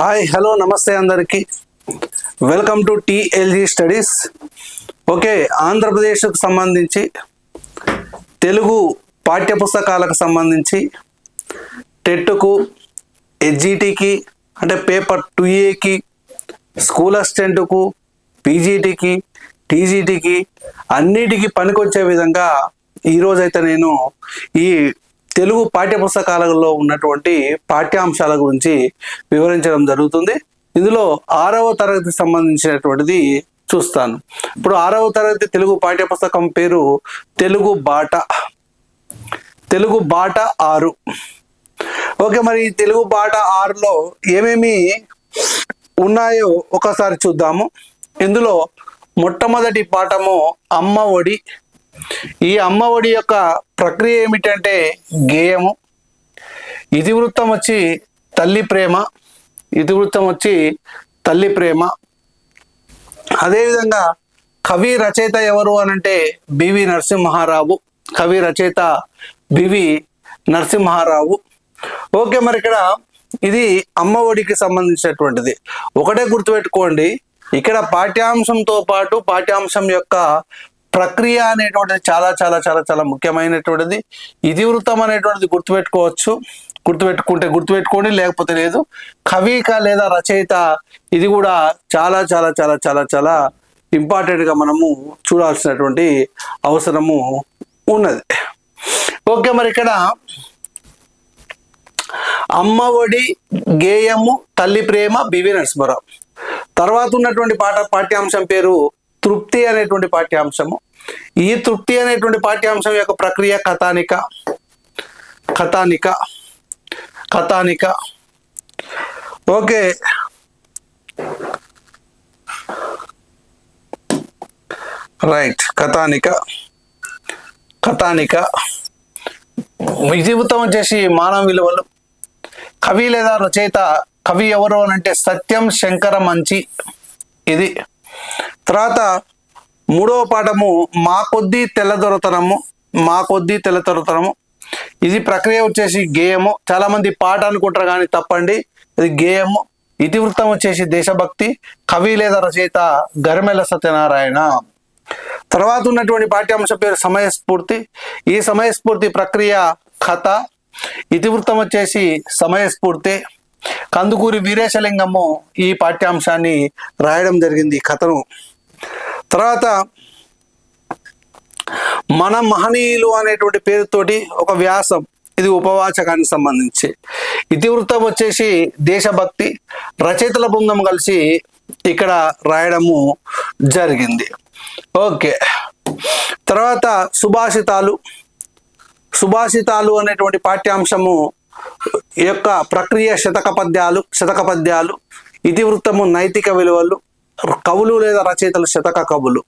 Hi hello నమస్తే అందరికీ. Welcome to TLG studies. Okay ఆంధ్రప్రదేశ్కు సంబంధించి తెలుగు పాఠ్యపుస్తకాలకు సంబంధించి టెట్కు ఎడ్జిటికి అంటే పేపర్ టూ ఏకి స్కూల్ అసిస్టెంట్కు పీజీటీకి టీజీటీకి అన్నిటికీ పనికొచ్చే విధంగా ఈరోజైతే నేను ఈ తెలుగు పాఠ్యపుస్తకాలలో ఉన్నటువంటి పాఠ్యాంశాల గురించి వివరించడం జరుగుతుంది. ఇందులో ఆరవ తరగతికి సంబంధించినటువంటిది చూస్తాను. ఇప్పుడు ఆరవ తరగతి తెలుగు పాఠ్యపుస్తకం పేరు తెలుగు బాట. తెలుగు బాట ఆరు. ఓకే మరి తెలుగు బాట ఆరులో ఏమేమి ఉన్నాయో ఒకసారి చూద్దాము. ఇందులో మొట్టమొదటి పాఠము అమ్మ ఒడి ఈ అమ్మ ఒడి యొక్క ప్రక్రియ ఏమిటంటే గేయము. ఇతివృత్తం వచ్చి తల్లి ప్రేమ ఇతివృత్తం వచ్చి తల్లి ప్రేమ. అదేవిధంగా కవి రచయిత ఎవరు అనంటే బివి నరసింహారావు. కవి రచయిత బివి నరసింహారావు. ఓకే మరి ఇక్కడ ఇది అమ్మ ఒడికి సంబంధించినటువంటిది. ఒకటే గుర్తుపెట్టుకోండి ఇక్కడ పాఠ్యాంశంతో పాటు పాఠ్యాంశం యొక్క ప్రక్రియ అనేటువంటిది చాలా చాలా చాలా చాలా ముఖ్యమైనటువంటిది. ఇతివృత్తం అనేటువంటిది గుర్తుపెట్టుకోవచ్చు. గుర్తుపెట్టుకుంటే గుర్తుపెట్టుకోండి లేకపోతే లేదు. కవిక లేదా రచయిత ఇది కూడా చాలా చాలా చాలా చాలా చాలా ఇంపార్టెంట్గా మనము చూడాల్సినటువంటి అవసరము ఉన్నది. ఓకే మరి ఇక్కడ అమ్మ ఒడి గేయము తల్లి ప్రేమ బివి నరసింహరావు. తర్వాత ఉన్నటువంటి పాఠ పాఠ్యాంశం పేరు తృప్తి అనేటువంటి పాఠ్యాంశము. ఈ తృప్తి అనేటువంటి పాఠ్యాంశం యొక్క ప్రక్రియ కథానిక కథానిక కథానిక. ఓకే. రైట్. కథానిక కథానిక. జీవితం వచ్చేసి మానవ విలువలు. కవి లేదా రచయిత కవి ఎవరు అని అంటే సత్యం శంకర మంచి. ఇది తర్వాత మూడవ పాఠము మా కొద్దీ తెల్లదొరతనము మా కొద్దీ తెల్లదొరతనము ఇది ప్రక్రియ వచ్చేసి గేయము. చాలా మంది పాట అనుకుంటారు కానీ తప్పండి. ఇది గేయము. ఇతివృత్తం వచ్చేసి దేశభక్తి కవి లేదా రచయిత గరిమెల సత్యనారాయణ. తర్వాత ఉన్నటువంటి పాఠ్యాంశం పేరు సమయస్ఫూర్తి. ఈ సమయస్ఫూర్తి ప్రక్రియ కథ. ఇతివృత్తం వచ్చేసి సమయస్ఫూర్తి. కందుకూరి వీరేశలింగము ఈ పాఠ్యాంశాన్ని రాయడం జరిగింది ఈ కథను. తర్వాత మన మహనీయులు అనేటువంటి పేరుతోటి ఒక వ్యాసం ఇది ఉపవాచకానికి సంబంధించి. ఇతివృత్తం వచ్చేసి దేశభక్తి రచయితల బృందం కలిసి ఇక్కడ రాయడము జరిగింది. ఓకే. తర్వాత సుభాషితాలు. సుభాషితాలు అనేటువంటి పాఠ్యాంశము యొక్క ప్రక్రియ శతక పద్యాలు శతక పద్యాలు ఇతివృత్తము నైతిక విలువలు కవులు లేదా రచయితలు శతక కవులు.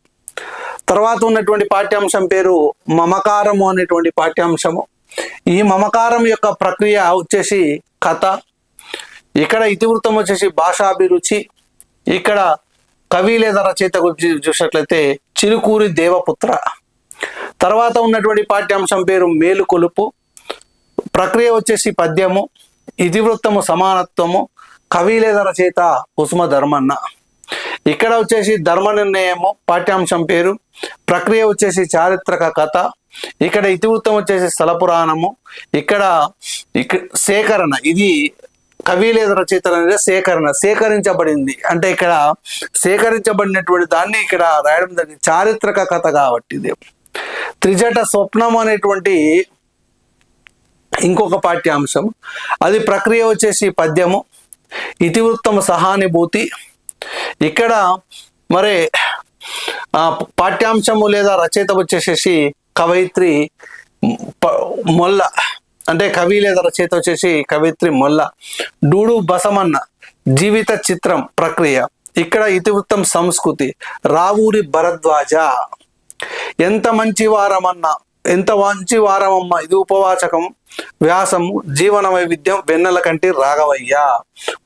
తర్వాత ఉన్నటువంటి పాఠ్యాంశం పేరు మమకారము అనేటువంటి పాఠ్యాంశము. ఈ మమకారం యొక్క ప్రక్రియ వచ్చేసి కథ. ఇక్కడ ఇతివృత్తం వచ్చేసి భాషాభిరుచి. ఇక్కడ కవి లేదా రచయిత గురించి చూసినట్లయితే చిరుకూరి దేవపుత్ర. తర్వాత ఉన్నటువంటి పాఠ్యాంశం పేరు మేలుకొలుపు. ప్రక్రియ వచ్చేసి పద్యము ఇతివృత్తము సమానత్వము కవి లేదా రచయిత కుసుమ ధర్మన్న ఇక్కడ వచ్చేసి ధర్మ నిర్ణయము పాఠ్యాంశం పేరు. ప్రక్రియ వచ్చేసి చారిత్రక కథ. ఇక్కడ ఇతివృత్తం వచ్చేసి స్థల పురాణము ఇక్కడ ఇక్కడ సేకరణ. ఇది కవి లేదా రచయిత అనేది సేకరణ. సేకరించబడింది. అంటే ఇక్కడ సేకరించబడినటువంటి దాన్ని ఇక్కడ రాయడం జరిగింది. చారిత్రక కథ కాబట్టి ఇది. త్రిజట స్వప్నం అనేటువంటి ఇంకొక పాఠ్యాంశం. అది ప్రక్రియ వచ్చేసి పద్యము. ఇతివృత్తం సహానుభూతి. ఇక్కడ మరి పాఠ్యాంశము లేదా రచయిత వచ్చేసేసి కవయిత్రి ప- మొల్ల. అంటే కవి లేదా రచయిత వచ్చేసి కవిత్రి మొల్ల. డూడు బసమన్న జీవిత చిత్రం ప్రక్రియ. ఇక్కడ ఇతివృత్తం సంస్కృతి. రావూరి భరద్వాజ. ఎంత మంచి వారమన్నా. ఎంత మంచి వారమమ్మ ఇది ఉపవాచకం. వ్యాసం జీవన వైవిధ్యం వెన్నెల కంటి రాఘవయ్య.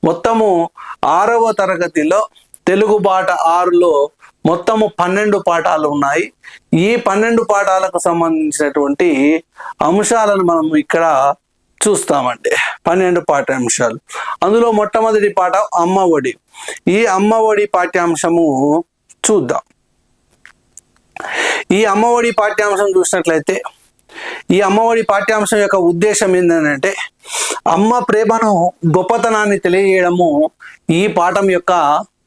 మొత్తము ఆరవ తరగతిలో తెలుగు పాట ఆరులో మొత్తము పన్నెండు పాఠాలు ఉన్నాయి. ఈ పన్నెండు పాఠాలకు సంబంధించినటువంటి అంశాలను మనం ఇక్కడ చూస్తామండి. పన్నెండు పాఠ్యాంశాలు. అందులో మొట్టమొదటి పాట అమ్మ ఒడి. ఈ అమ్మ ఒడి పాఠ్యాంశము చూద్దాం. ఈ అమ్మఒడి పాఠ్యాంశం చూసినట్లయితే ఈ అమ్మఒడి పాఠ్యాంశం యొక్క ఉద్దేశం ఏంటంటే అమ్మ ప్రేమను గొప్పతనాన్ని తెలియజేయడము ఈ పాఠం యొక్క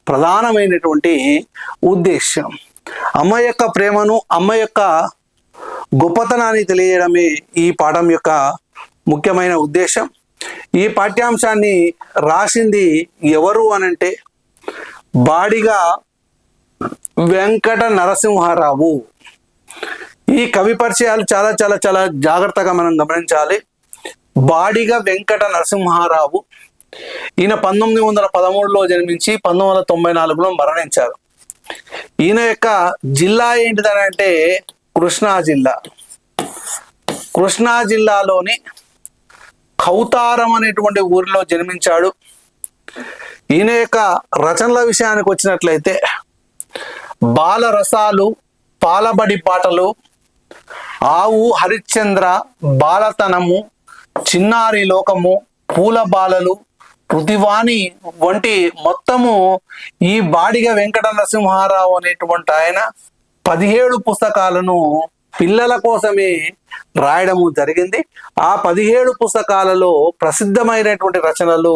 ప్రధానమైనటువంటి ఉద్దేశం అమ్మ యొక్క ప్రేమను అమ్మ యొక్క గొప్పతనాన్ని తెలియజేయడమే ఈ పాఠం యొక్క ముఖ్యమైన ఉద్దేశం. ఈ పాఠ్యాంశాన్ని రాసింది ఎవరు అనంటే బాడిగా వెంకట నరసింహారావు. ఈ కవి పరిచయాలు చాలా చాలా చాలా జాగ్రత్తగా మనం గమనించాలి. బాడిగా వెంకట నరసింహారావు ఈయన పంతొమ్మిది వందల పదమూడులో జన్మించి పంతొమ్మిది వందల తొంభై నాలుగులో మరణించారు. ఈయన యొక్క జిల్లా ఏంటిదని అంటే కృష్ణా జిల్లా. కృష్ణా జిల్లాలోని కౌతారం అనేటువంటి ఊరిలో జన్మించాడు. ఈయన యొక్క రచనల విషయానికి వచ్చినట్లయితే బాలరసాలు పాలబడి పాటలు ఆవు హరిశ్చంద్ర బాలతనము చిన్నారి లోకము పూల బాలలు పృథివాణి వంటి మొత్తము ఈ బాడిగ వెంకట నరసింహారావు అనేటువంటి ఆయన పదిహేడు పుస్తకాలను పిల్లల కోసమే రాయడము జరిగింది. ఆ పదిహేడు పుస్తకాలలో ప్రసిద్ధమైనటువంటి రచనలు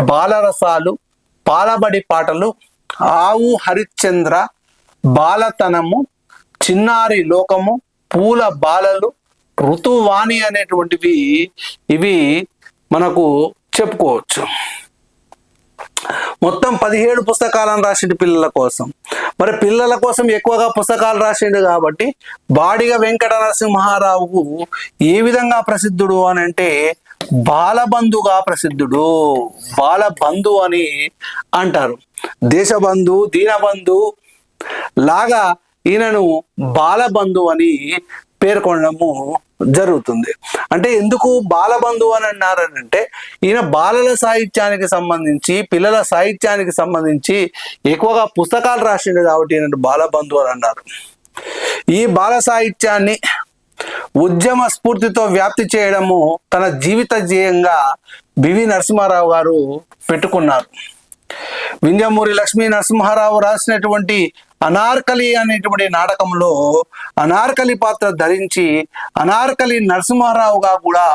బాలరసాలు పాలబడి పాటలు ఆవు హరిశ్చంద్ర బాలతనము చిన్నారి లోకము పూల బాలలు ఋతువాణి అనేటువంటివి ఇవి మనకు చెప్పుకోవచ్చు. మొత్తం పదిహేడు పుస్తకాలను రాసిండు పిల్లల కోసం. మరి పిల్లల కోసం ఎక్కువగా పుస్తకాలు రాసిండు కాబట్టి బాడిగ వెంకట నరసింహారావుకు ఏ విధంగా ప్రసిద్ధుడు అని అంటే బాలబంధుగా ప్రసిద్ధుడు బాలబంధు అని అంటారు. దేశబంధు దీనబంధు లాగా ఈయనను బాలబంధు అని పేర్కొనడము జరుగుతుంది. అంటే ఎందుకు బాలబంధు అని అన్నారంటే ఈయన బాలల సాహిత్యానికి సంబంధించి పిల్లల సాహిత్యానికి సంబంధించి ఎక్కువగా పుస్తకాలు రాసిండు కాబట్టి ఈయన బాలబంధు అని అన్నారు. ఈ బాల సాహిత్యాన్ని ఉద్యమ స్ఫూర్తితో వ్యాప్తి చేయడము తన జీవిత ధ్యేయంగా బివి నరసింహారావు గారు పెట్టుకున్నారు. వింజమూరి లక్ష్మీ నరసింహారావు రాసినటువంటి అనార్కలి అనేటువంటి నాటకంలో అనార్కలి పాత్ర ధరించి అనార్కలి నరసింహారావుగా కూడా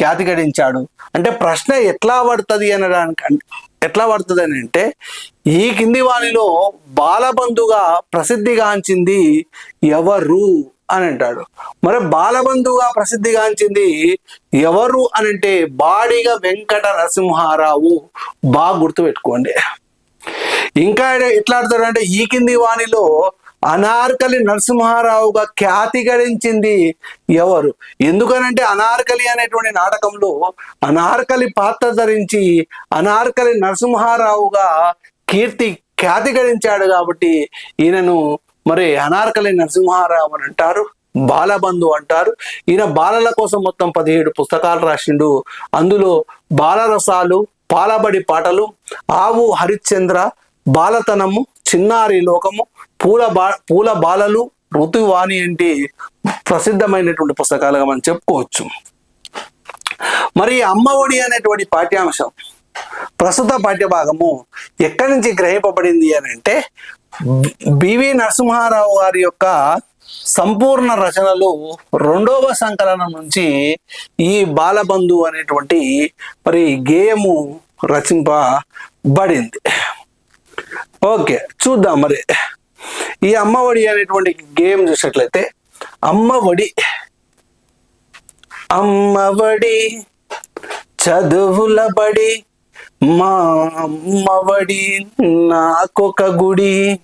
ఖ్యాతి గడించాడు. అంటే ప్రశ్న ఎట్లా పడుతుంది అనడానికి ఎట్లా పడుతుంది అని అంటే ఈ కింది వాణిలో బాలబంధుగా ప్రసిద్ధిగాంచింది ఎవరు? అని అంటాడు మరి బాలబంధువుగా ప్రసిద్ధిగాంచింది ఎవరు అని అంటే బాడిగ వెంకట నరసింహారావు బాగా గుర్తుపెట్టుకోండి. ఇంకా ఎట్లా ఆడతాడు అంటే ఈ కింది వాణిలో అనార్కలి నరసింహారావుగా ఖ్యాతి గడించింది ఎవరు? ఎందుకనంటే అనార్కలి అనేటువంటి నాటకంలో అనార్కలి పాత్ర ధరించి అనార్కలి నరసింహారావుగా కీర్తి ఖ్యాతి గడించాడు కాబట్టి ఈయనను మరి అనార్కలి నరసింహారావు అని అంటారు బాలబంధు అంటారు. ఈయన బాలల కోసం మొత్తం పదిహేడు పుస్తకాలు రాసిండు. అందులో బాలరసాలు పాలబడి పాటలు ఆవు హరిశ్చంద్ర బాలతనము చిన్నారి లోకము పూల బా పూల బాలలు ఋతువాణి అంటే ప్రసిద్ధమైనటువంటి పుస్తకాలుగా మనం చెప్పుకోవచ్చు. మరి అమ్మఒడి అమ్మ ఒడి అనేటువంటి పాఠ్యాంశం ప్రస్తుత పాఠ్యభాగము ఎక్కడి నుంచి గ్రహింపబడింది అని అంటే బివి నరసింహారావు గారి యొక్క సంపూర్ణ రచనలు రెండవ సంకలనం నుంచి ఈ బాలబంధు అనేటువంటి మరి గేయము రచింపబడింది. ఓకే చూద్దాం మరి. ఈ అమ్మఒడి అనేటువంటి గేమ్ చూసినట్లయితే అమ్మఒడి అమ్మఒడి చదువుల బడి మా అమ్మవడి నాకొక గుడి.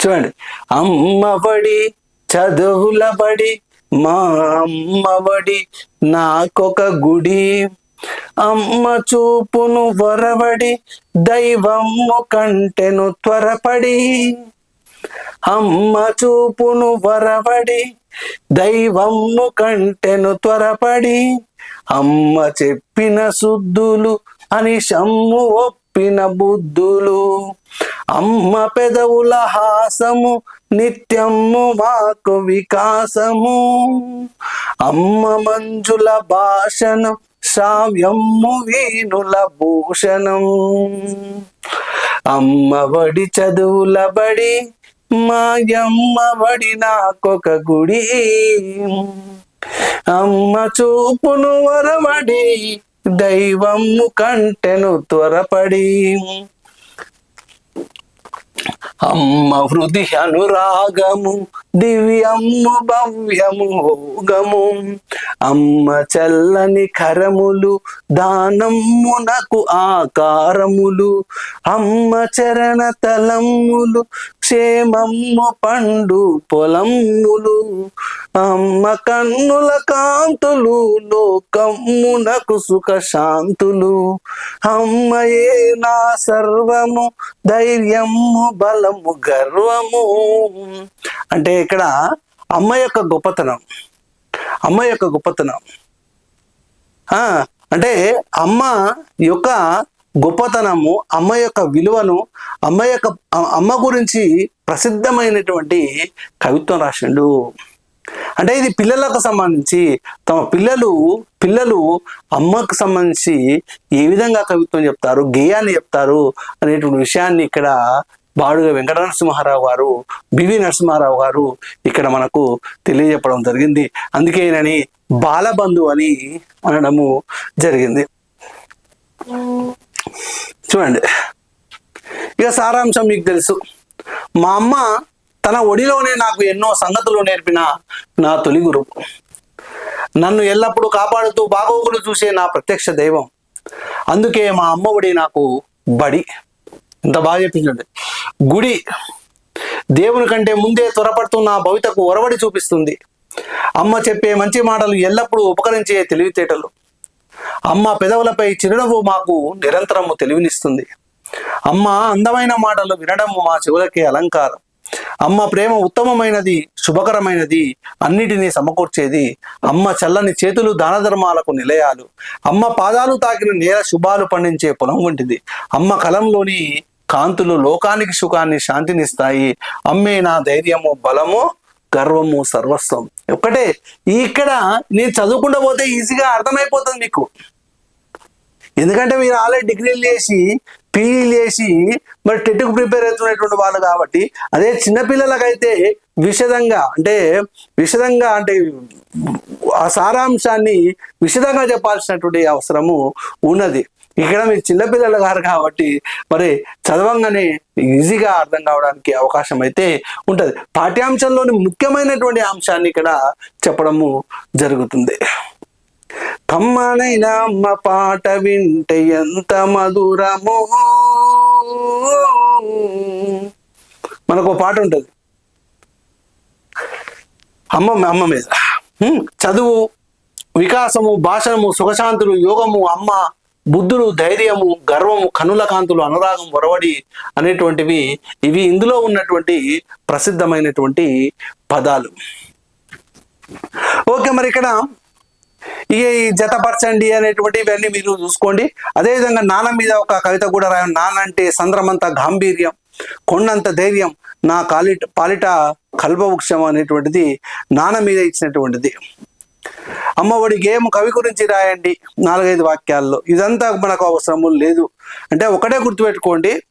చూడండి. అమ్మవడి చదువుల బడి మా అమ్మవడి నాకొక గుడి. అమ్మ చూపును వరవడి దైవము కంటెను త్వరపడి. అమ్మ చూపును వరవడి దైవము కంటెను త్వరపడి. అమ్మ చెప్పిన శుద్ధులు అని షమ్ము ఒప్పిన బుద్ధులు. అమ్మ పెదవుల హాసము నిత్యము మాకు వికాసము. అమ్మ మంజుల భాషను శ్రావ్యము వీణుల భూషణం. అమ్మ వడి చదువుల బడి మాయమ్మ వడి నాకొక గుడి. అమ్మ చూపును వరవడి దైవము కంటెను త్వరపడి. అమ్మ హృది అనురాగము దివ్యము భవ్యము హోగము అమ్మ చల్లని కరములు దానమునకు ఆకారములు. అమ్మ చరణ తలములు క్షేమము పండు పొలములు. అమ్మ కన్నుల కాంతులు లోకమునకు సుఖ శాంతులు అమ్మయే నా సర్వము ధైర్యము బలము గర్వము. అంటే ఇక్కడ అమ్మ యొక్క గొప్పతనం. అమ్మ యొక్క గొప్పతనం. ఆ, అంటే అమ్మ యొక్క గొప్పతనము అమ్మ యొక్క విలువను అమ్మ యొక్క అమ్మ గురించి ప్రసిద్ధమైనటువంటి కవిత్వం రాసిండు. అంటే ఇది పిల్లలకు సంబంధించి తమ పిల్లలు పిల్లలు అమ్మకు సంబంధించి ఏ విధంగా కవిత్వం చెప్తారు గేయాన్ని చెప్తారు అనేటువంటి విషయాన్ని ఇక్కడ బాడుగ వెంకట నరసింహారావు గారు బివి నరసింహారావు గారు ఇక్కడ మనకు తెలియజెప్పడం జరిగింది. అందుకే ఈయనని బాలబంధు అని అనడము జరిగింది. చూడండి. ఇక సారాంశం మీకు తెలుసు. మా అమ్మ తన ఒడిలోనే నాకు ఎన్నో సంగతులు నేర్పిన నా తొలి గురువు నన్ను ఎల్లప్పుడూ కాపాడుతూ బాగోగులు చూసే నా ప్రత్యక్ష దైవం. అందుకే మా అమ్మ ఒడి నాకు బడి. ఇంత బాగా చెప్పించండి గుడి దేవుని కంటే ముందే త్వరపడుతున్న భవితకు ఒరవడి చూపిస్తుంది. అమ్మ చెప్పే మంచి మాటలు ఎల్లప్పుడూ ఉపకరించే తెలివితేటలు. అమ్మ పెదవులపై చిరునవ్వు మాకు నిరంతరము తెలివినిస్తుంది. అమ్మ అందమైన మాటలు వినడము మా చెవులకే అలంకారం. అమ్మ ప్రేమ ఉత్తమమైనది శుభకరమైనది అన్నిటినీ సమకూర్చేది. అమ్మ చల్లని చేతులు దాన ధర్మాలకు నిలయాలు. అమ్మ పాదాలు తాకిన నేల శుభాలు పండించే పొలం వంటిది. అమ్మ కలంలోని కాంతులు లోకానికి సుఖాన్ని శాంతినిస్తాయి. అమ్మే నా ధైర్యము బలము గర్వము సర్వస్వం. ఒక్కటే ఇక్కడ నేను చదువుకుంటూ పోతే ఈజీగా అర్థమైపోతుంది మీకు. ఎందుకంటే మీరు ఆల్రెడీ డిగ్రీలు చేసి పీఈలు చేసి మరి టెట్కు ప్రిపేర్ అవుతున్నటువంటి వాళ్ళు కాబట్టి అదే చిన్నపిల్లలకైతే విషదంగా అంటే విషదంగా అంటే ఆ సారాంశాన్ని విషదంగా చెప్పాల్సినటువంటి అవసరము ఉన్నది. ఇక్కడ మీరు చిన్నపిల్లలు గారు కాబట్టి మరి చదవంగానే ఈజీగా అర్థం కావడానికి అవకాశం అయితే ఉంటుంది. పాఠ్యాంశంలోని ముఖ్యమైనటువంటి అంశాన్ని ఇక్కడ చెప్పడము జరుగుతుంది. కమ్మనైన అమ్మ పాట వింటే ఎంత మధురమో. మనకు పాట ఉంటుంది. అమ్మ అమ్మ మీద. చదువు వికాసము భాషణము సుఖశాంతులు యోగము అమ్మ బుద్ధుడు ధైర్యము గర్వము కనుల కాంతులు అనురాగం ఒరవడి అనేటువంటివి ఇవి ఇందులో ఉన్నటువంటి ప్రసిద్ధమైనటువంటి పదాలు. ఓకే మరి ఇక్కడ ఈ జతపరచండి అనేటువంటి ఇవన్నీ మీరు చూసుకోండి. అదేవిధంగా నాన్న మీద ఒక కవిత కూడా రాయం నాన్న అంటే సంద్రమంత గాంభీర్యం కొండంత ధైర్యం నా కాలిట పాలిట కల్పవృక్షం అనేటువంటిది నాన్న మీద ఇచ్చినటువంటిది. అమ్మఒడికి గేమ్ కవి గురించి రాయండి? నాలుగైదు వాక్యాల్లో. ఇదంతా మనకు అవసరము లేదు. అంటే ఒకటే గుర్తుపెట్టుకోండి.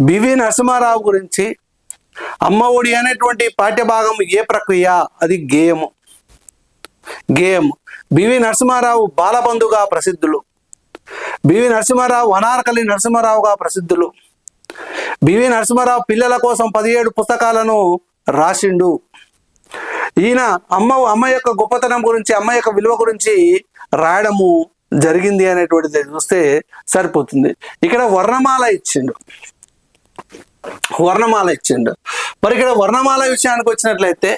బివి నరసింహారావు గురించి అమ్మ ఒడి అనేటువంటి పాఠ్యభాగం ఏ ప్రక్రియ? అది గేమ్. గేయం బివి నరసింహారావు బాలబంధుగా ప్రసిద్ధులు. బివి నరసింహారావు అనార్కలి నరసింహారావుగా ప్రసిద్ధులు. బివి నరసింహారావు పిల్లల కోసం పదిహేడు పుస్తకాలను రాసిండు. ఈయన అమ్మ అమ్మ యొక్క గొప్పతనం గురించి అమ్మ యొక్క విలువ గురించి రాయడము జరిగింది అనేటువంటిది చూస్తే సరిపోతుంది. ఇక్కడ వర్ణమాల ఇచ్చిండు. వర్ణమాల ఇచ్చిండు. మరి ఇక్కడ వర్ణమాల విషయానికి వచ్చినట్లయితే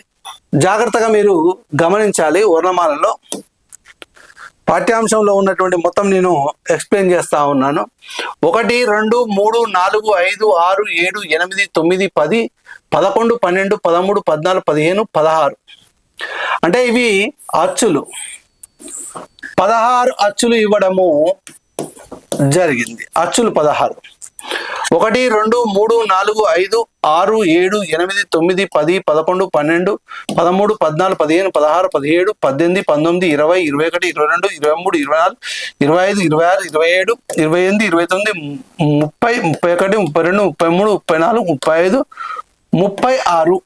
జాగ్రత్తగా మీరు గమనించాలి వర్ణమాలలో. పాఠ్యాంశంలో ఉన్నటువంటి మొత్తం నేను ఎక్స్ప్లెయిన్ చేస్తా ఉన్నాను. ఒకటి రెండు మూడు నాలుగు ఐదు ఆరు ఏడు ఎనిమిది తొమ్మిది పది పదకొండు పన్నెండు పదమూడు పద్నాలుగు పదిహేను పదహారు. అంటే ఇవి అచ్చులు. పదహారు అచ్చులు ఇవ్వడము జరిగింది. అచ్చులు పదహారు. ఒకటి రెండు మూడు నాలుగు ఐదు ఆరు ఏడు ఎనిమిది తొమ్మిది పది పదకొండు పన్నెండు పదమూడు పద్నాలుగు పదిహేను పదహారు పదిహేడు పద్దెనిమిది పంతొమ్మిది ఇరవై ఇరవై ఒకటి ఇరవై రెండు ఇరవై మూడు ఇరవై నాలుగు ఇరవై ఐదు ఇరవై ఆరు ఇరవై ఏడు ఇరవై ఎనిమిది ఇరవై తొమ్మిది ముప్పై ముప్పై ఒకటి ముప్పై రెండు ముప్పై మూడు ముప్పై నాలుగు ముప్పై ఐదు ముప్పై ఆరు.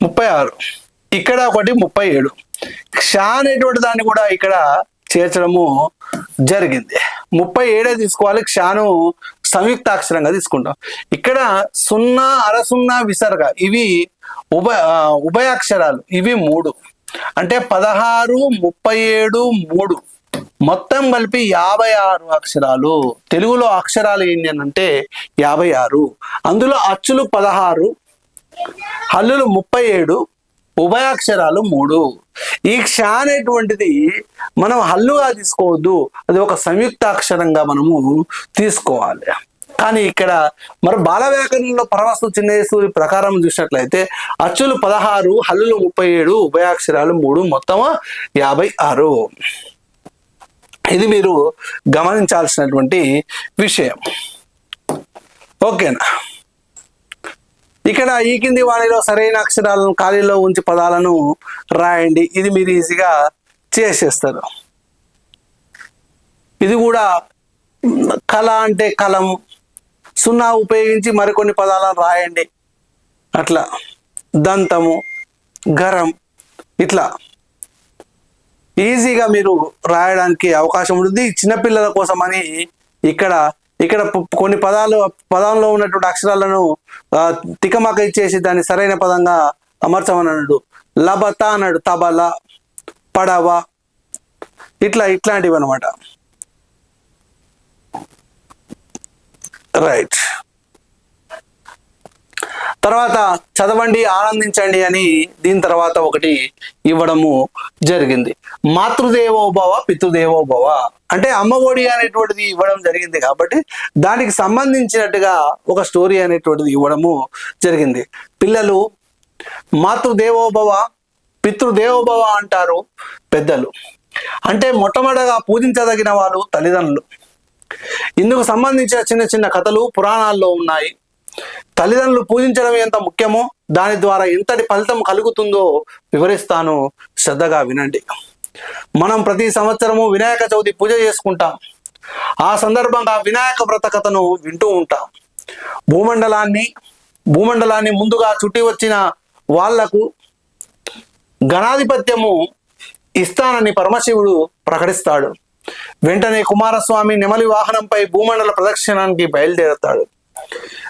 ముప్పై ఆరు. ఇక్కడ ఒకటి ముప్పై ఏడు. క్ష అనేటువంటి దాన్ని కూడా ఇక్కడ చేర్చడము జరిగింది. ముప్పై ఏడే తీసుకోవాలి క్షాను సంయుక్తాక్షరంగా తీసుకుంటాం. ఇక్కడ సున్నా అర సున్నా విసర్గ ఇవి ఉభయ ఉభయాక్షరాలు ఇవి మూడు. అంటే పదహారు ముప్పై ఏడు మూడు. మొత్తం కలిపి యాభై ఆరు అక్షరాలు. తెలుగులో అక్షరాలు ఏంటి అని అంటే యాభై ఆరు. అందులో అచ్చులు పదహారు హల్లులు ముప్పై ఏడు ఉభయాక్షరాలు మూడు. ఈ క్ష అనేటువంటిది మనం హల్లుగా తీసుకోవద్దు. అది ఒక సంయుక్తాక్షరంగా మనము తీసుకోవాలి. కానీ ఇక్కడ మరి బాల వ్యాకరణంలో పరవస్తు చిన్నేశ్వరి ప్రకారం చూసినట్లయితే అచ్చులు పదహారు హల్లులు ముప్పై ఏడు ఉభయాక్షరాలు మూడు మొత్తం యాభై ఆరు. ఇది మీరు గమనించాల్సినటువంటి విషయం. ఓకేనా? ఇక్కడ ఈ కింది వాణిలో సరైన అక్షరాలను ఖాళీలో ఉంచి పదాలను రాయండి. ఇది మీరు ఈజీగా చేసేస్తారు. ఇది కూడా కళ అంటే కలం. సున్నా ఉపయోగించి మరికొన్ని పదాలను రాయండి. అట్లా. దంతము గరం ఇట్లా. ఈజీగా మీరు రాయడానికి అవకాశం ఉంటుంది. చిన్నపిల్లల కోసం అని ఇక్కడ ఇక్కడ కొన్ని పదాలు పదంలో ఉన్నటువంటి అక్షరాలను తికమక ఇచ్చేసి దాన్ని సరైన పదంగా అమర్చమన్నాడు లబత అన్నాడు తబల. పడవ. ఇట్లా ఇట్లాంటివి అనమాట రైట్. తర్వాత చదవండి ఆనందించండి అని దీని తర్వాత ఒకటి ఇవ్వడము జరిగింది. మాతృదేవోభవ పితృదేవోభవ. అంటే అమ్మఒడి అనేటువంటిది ఇవ్వడం జరిగింది కాబట్టి దానికి సంబంధించినట్టుగా ఒక స్టోరీ అనేటువంటిది ఇవ్వడము జరిగింది. పిల్లలు మాతృదేవోభవ పితృదేవోభవ అంటారు పెద్దలు. అంటే మొట్టమొదటగా పూజించదగిన వాళ్ళు తల్లిదండ్రులు. ఇందుకు సంబంధించిన చిన్న చిన్న కథలు పురాణాల్లో ఉన్నాయి. తల్లిదండ్రులు పూజించడం ఎంత ముఖ్యమో దాని ద్వారా ఎంతటి ఫలితం కలుగుతుందో వివరిస్తాను. శ్రద్ధగా వినండి. మనం ప్రతి సంవత్సరము వినాయక చవితి పూజ చేసుకుంటాం. ఆ సందర్భంగా వినాయక వ్రత కథను వింటూ ఉంటాం. భూమండలాన్ని భూమండలాన్ని ముందుగా చుట్టి వచ్చిన వాళ్ళకు గణాధిపత్యము ఇస్తానని పరమశివుడు ప్రకటిస్తాడు. వెంటనే కుమారస్వామి నెమలి వాహనంపై భూమండల ప్రదక్షిణానికి బయలుదేరతాడు.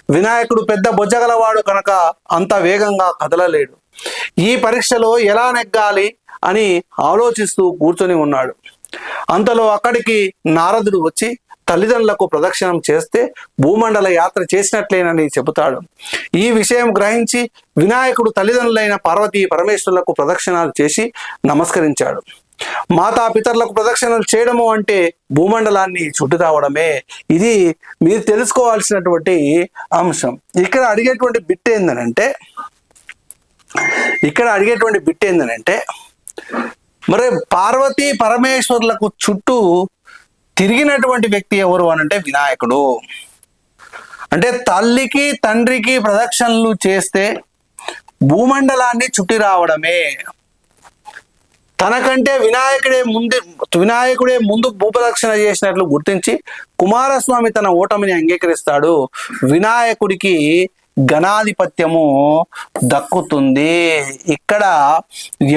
వినాయకుడు పెద్ద బొజ్జగలవాడు కనుక అంత వేగంగా కదలలేడు. ఈ పరీక్షలో ఎలా నెగ్గాలి అని ఆలోచిస్తూ కూర్చొని ఉన్నాడు. అంతలో అక్కడికి నారదుడు వచ్చి తల్లిదండ్రులకు ప్రదక్షిణం చేస్తే భూమండల యాత్ర చేసినట్లేనని చెబుతాడు. ఈ విషయం గ్రహించి వినాయకుడు తల్లిదండ్రులైన పార్వతీ పరమేశ్వరులకు ప్రదక్షిణాలు చేసి నమస్కరించాడు. మాతా పితరులకు ప్రదక్షిణలు చేయడము అంటే భూమండలాన్ని చుట్టు రావడమే. ఇది మీరు తెలుసుకోవాల్సినటువంటి అంశం. ఇక్కడ అడిగేటువంటి బిట్ ఏందనంటే ఇక్కడ అడిగేటువంటి బిట్ ఏందనంటే మరి పార్వతీ పరమేశ్వరులకు చుట్టూ తిరిగినటువంటి వ్యక్తి ఎవరు అనంటే వినాయకుడు. అంటే తల్లికి తండ్రికి ప్రదక్షిణలు చేస్తే భూమండలాన్ని చుట్టి రావడమే. తనకంటే వినాయకుడే ముందు వినాయకుడే ముందు భూప్రదక్షిణ చేసినట్లు గుర్తించి కుమారస్వామి తన ఓటమిని అంగీకరిస్తాడు. వినాయకుడికి గణాధిపత్యము దక్కుతుంది. ఇక్కడ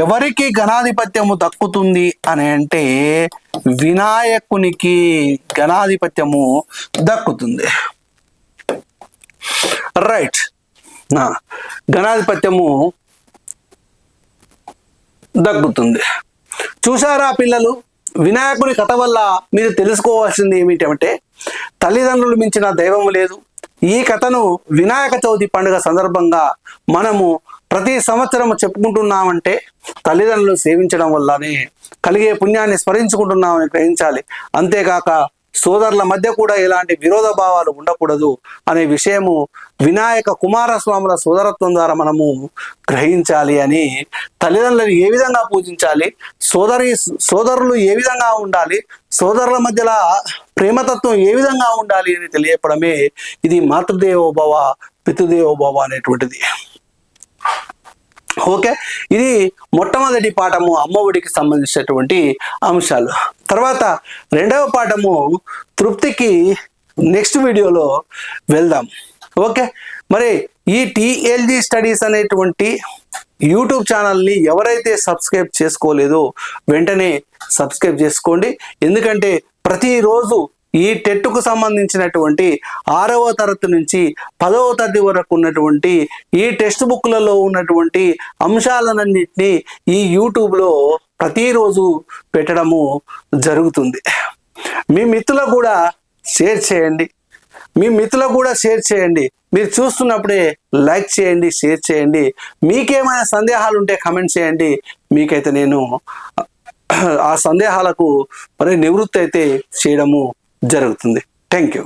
ఎవరికి గణాధిపత్యము దక్కుతుంది అని అంటే వినాయకునికి గణాధిపత్యము దక్కుతుంది. రైట్ గణాధిపత్యము దగ్గుతుంది చూసారా పిల్లలు? వినాయకుని కథ వల్ల మీరు తెలుసుకోవాల్సింది ఏమిటంటే తల్లిదండ్రులు మించిన దైవం లేదు ఈ కథను వినాయక చవితి పండుగ సందర్భంగా మనము ప్రతి సంవత్సరం చెప్పుకుంటున్నామంటే తల్లిదండ్రులు సేవించడం వల్లనే కలిగే పుణ్యాన్ని స్మరించుకుంటున్నామని గ్రహించాలి. అంతేకాక సోదరుల మధ్య కూడా ఎలాంటి విరోధ భావాలు ఉండకూడదు అనే విషయము వినాయక కుమారస్వాముల సోదరత్వం ద్వారా మనము గ్రహించాలి అని తల్లిదండ్రులను ఏ విధంగా పూజించాలి? సోదరి సోదరులు ఏ విధంగా ఉండాలి? సోదరుల మధ్యలో ప్రేమతత్వం ఏ విధంగా ఉండాలి అని తెలియపడమే ఇది మాతృదేవోభవ పితృదేవోభవ అనేటువంటిది. ఓకే? ఇది మొట్టమొదటి పాఠము అమ్మఒడికి సంబంధించినటువంటి అంశాలు. తర్వాత రెండవ పాఠము తృప్తికి నెక్స్ట్ వీడియోలో వెళ్దాం. ఓకే? మరి ఈ టిఎల్జీ స్టడీస్ అనేటువంటి యూట్యూబ్ ఛానల్ని ఎవరైతే సబ్స్క్రైబ్ చేసుకోలేదో వెంటనే సబ్స్క్రైబ్ చేసుకోండి. ఎందుకంటే ప్రతిరోజు ఈ టెట్కు సంబంధించినటువంటి ఆరవ తరగతి నుంచి పదవ తరగతి వరకు ఉన్నటువంటి ఈ టెక్స్ట్ బుక్లలో ఉన్నటువంటి అంశాలన్నింటినీ ఈ యూట్యూబ్లో ప్రతిరోజు పెట్టడము జరుగుతుంది. మీ మిత్రులకు కూడా షేర్ చేయండి. మీ మిత్రులకు కూడా షేర్ చేయండి. మీరు చూస్తున్నప్పుడే లైక్ చేయండి షేర్ చేయండి. మీకేమైనా సందేహాలు ఉంటే కమెంట్ చేయండి. మీకైతే నేను ఆ సందేహాలకు మరి నివృత్తి అయితే చేయడము జరుగుతుంది. Thank you